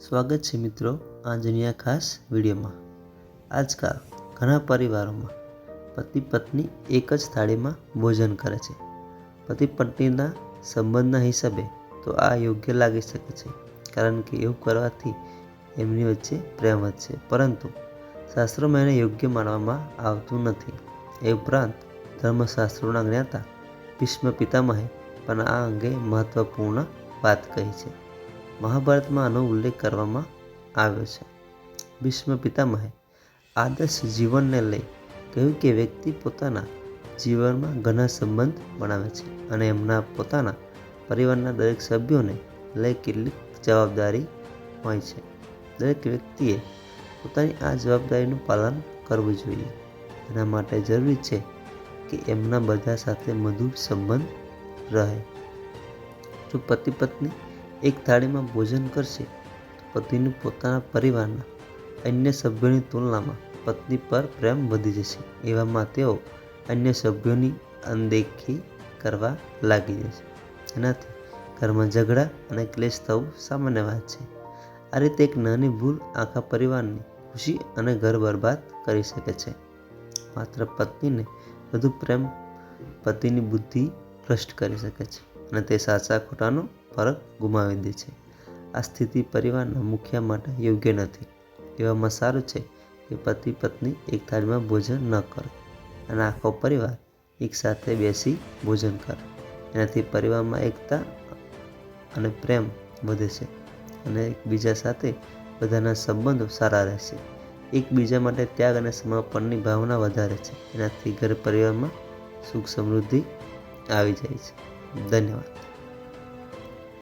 સ્વાગત છે મિત્રો આજની આ ખાસ વિડીયોમાં. આજકાલ ઘણા પરિવારોમાં પતિ પત્ની એક જ થાળીમાં ભોજન કરે છે. પતિ પત્નીના સંબંધના હિસાબે તો આ યોગ્ય લાગી શકે છે, કારણ કે એવું કરવાથી એમની વચ્ચે પ્રેમ વધશે. પરંતુ શાસ્ત્રોમાં એને યોગ્ય માનવામાં આવતું નથી. એ ઉપરાંત ધર્મશાસ્ત્રોના જ્ઞાતા ભીષ્મ પિતામહે પણ આ અંગે મહત્ત્વપૂર્ણ વાત કહી છે. મહાભારતમાં આનો ઉલ્લેખ કરવામાં આવ્યો છે. ભીષ્મ પિતામહે આદર્શ જીવનને લઈ કહ્યું કે વ્યક્તિ પોતાના જીવનમાં ઘણા સંબંધ બનાવે છે અને એમના પોતાના પરિવારના દરેક સભ્યોને લઈ કેટલીક જવાબદારી હોય છે. દરેક વ્યક્તિએ પોતાની આ જવાબદારીનું પાલન કરવું જોઈએ. એના માટે જરૂરી છે કે એમના બધા સાથે મધુર સંબંધ રહે. જો પતિ પત્ની એક થાળીમાં ભોજન કરશે તો પતિનું પોતાના પરિવારના અન્ય સભ્યોની તુલનામાં પત્ની પર પ્રેમ વધી જશે, એવામાં તેઓ અન્ય સભ્યોની અનદેખી કરવા લાગી જશે. એનાથી ઘરમાં ઝઘડા અને ક્લેશ થવું સામાન્ય વાત છે. આ રીતે એક નાની ભૂલ આખા પરિવારની ખુશી અને ઘર બરબાદ કરી શકે છે. માત્ર પત્નીને વધુ પ્રેમ, પતિની બુદ્ધિ ભ્રષ્ટ કરી શકે છે અને તે સાચા ખોટાનો ફરક ગુમાવી દે છે. આ સ્થિતિ પરિવારના મુખ્ય માટે યોગ્ય નથી. એવામાં સારું છે કે પતિ પત્ની એક થાળીમાં ભોજન ન કરે અને આખો પરિવાર એકસાથે બેસી ભોજન કરે. એનાથી પરિવારમાં એકતા અને પ્રેમ વધે છે અને એકબીજા સાથે બધાના સંબંધો સારા રહેશે. એકબીજા માટે ત્યાગ અને સમર્પણની ભાવના વધારે છે. એનાથી ઘર પરિવારમાં સુખ સમૃદ્ધિ આવી જાય છે. ધન્યવાદ.